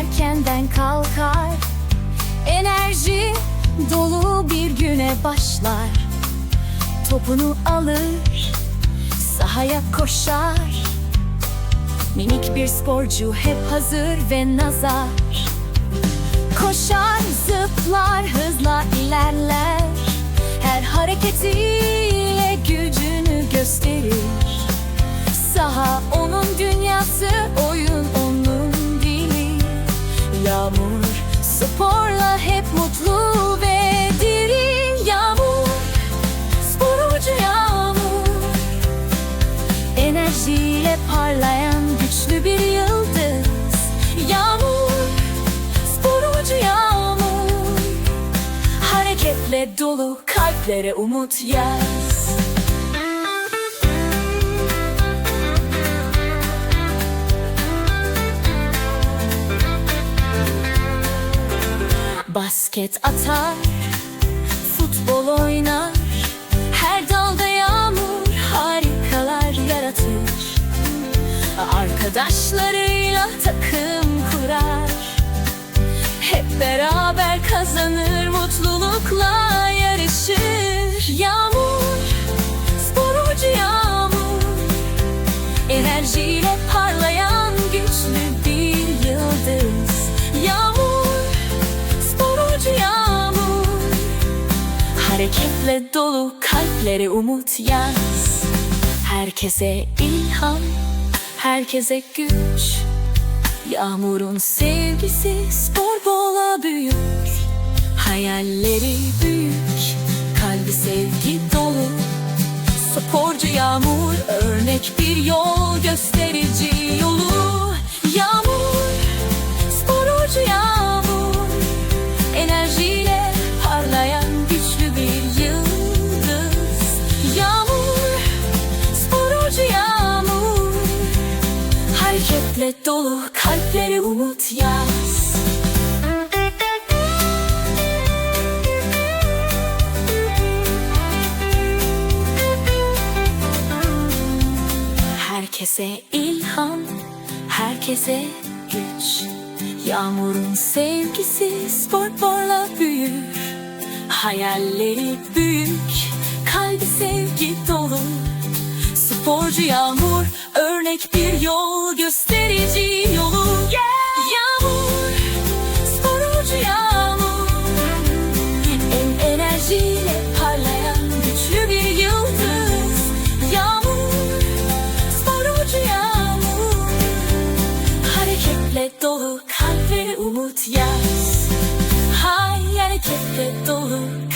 erkenden kalkar. Enerji dolu bir güne başlar. Topunu alır, sahaya koşar. Minik bir sporcu hep hazır ve nazar. Koşar, zıplar, hızla ilerler. Her hareketiyle gücünü gösterir. Enerjiyle parlayan güçlü bir yıldız. Yağmur, sporcu yağmur. Hareketle dolu kalplere umut yaz. Basket atar, futbol oynar Arkadaşlarıyla takım kurar. Hep beraber kazanır mutlulukla yarışır. Yağmur, sporcu yağmur. Enerjiyle parlayan güçlü bir yıldız. Yağmur, sporcu yağmur. Hareketle dolu kalplere umut yaz. Herkese ilham, herkese güç. Yağmurun sevgisi spor bola büyür. Hayalleri büyük, kalbi sevgi dolu. Sporcu yağmur örnek bir yol gösterici Hareketle dolu kalplere umut yaz. Herkese ilham, herkese güç. Yağmurun sevgisi sportborla büyür. Hayalleri büyük, kalbi sevgi dolu. Sporcu yağmur, Melek bir yol gösterici yolu. Yeah. Yağmur, sporucu yağmur. En enerjiyle parlayan güçlü bir yıldız. Yağmur, sporucu yağmur. Hareketle dolu kalp ve umut yaz. Hay hareketle dolu